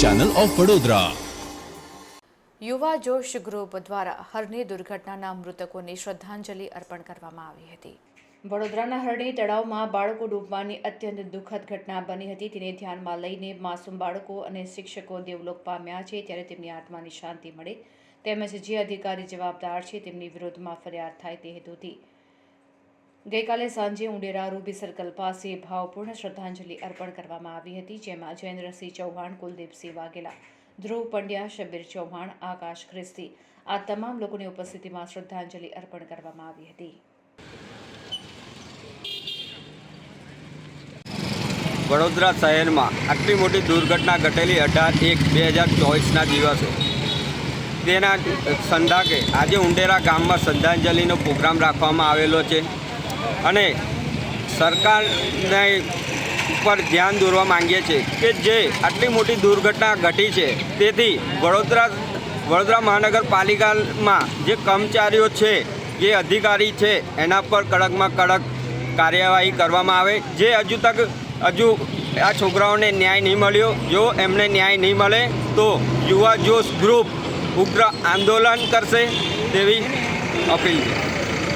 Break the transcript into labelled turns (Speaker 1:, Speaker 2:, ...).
Speaker 1: Channel of Vadodara
Speaker 2: Yuva Josh group દ્વારા હરની દુર્ઘટનાના મૃતકોને શ્રદ્ધાંજલિ અર્પણ કરવામાં આવી હતી. વડોદરાના હરણી તળાવમાં બાળકો ડૂબવાની અત્યંત દુઃખદ ઘટના બની હતી. તેને ધ્યાનમાં લઈને માસૂમ બાળકો અને શિક્ષકો દેવલોક પામ્યા છે. ત્યારે તેમની આત્માની શાંતિ મળે. તેમજ જે અધિકારી જવાબદાર છે તેમની વિરોધમાં ફરિયાદ થાય તે હેતુથી ગઈકાલે સાંજે ઉંડેરા રૂબી સર્કલ પાસે ભાવપૂર્ણ શ્રદ્ધાંજલિ અર્પણ કરવામાં આવી હતી, જેમાં જયેન્દ્રસિંહ ચૌહાણ, કુલદીપસિંહ વાઘેલા, ધ્રુવ પંડ્યા શબીર ચૌહાણ, આકાશ ખ્રિસ્તી આ તમામ લોકોની ઉપસ્થિતિમાં શ્રદ્ધાંજલિ અર્પણ કરવામાં આવી હતી.
Speaker 3: વડોદરા શહેરમાં આટલી મોટી દુર્ઘટના ઘટેલી અઢાર એક બે હજાર ચોવીસના દિવસે. તેના સંધાકે આજે ઉંડેરા ગામમાં શ્રદ્ધાંજલિનો પ્રોગ્રામ રાખવામાં આવેલો છે. અને સરકારને ઉપર ધ્યાન દોરવા માંગીએ છીએ કે જે આટલી મોટી દુર્ઘટના ઘટી છે, તેથી વડોદરા વડોદરા મહાનગરપાલિકામાં જે કર્મચારીઓ છે, જે અધિકારી છે, એના પર કડકમાં કડક કાર્યવાહી કરવામાં આવે. જે હજુ તક, હજુ આ છોકરાઓને ન્યાય નહીં મળ્યો, જો એમને ન્યાય નહીં મળે, તો યુવા જોશ ગ્રુપ ઉગ્ર આંદોલન કરશે તેવી અપીલ છે.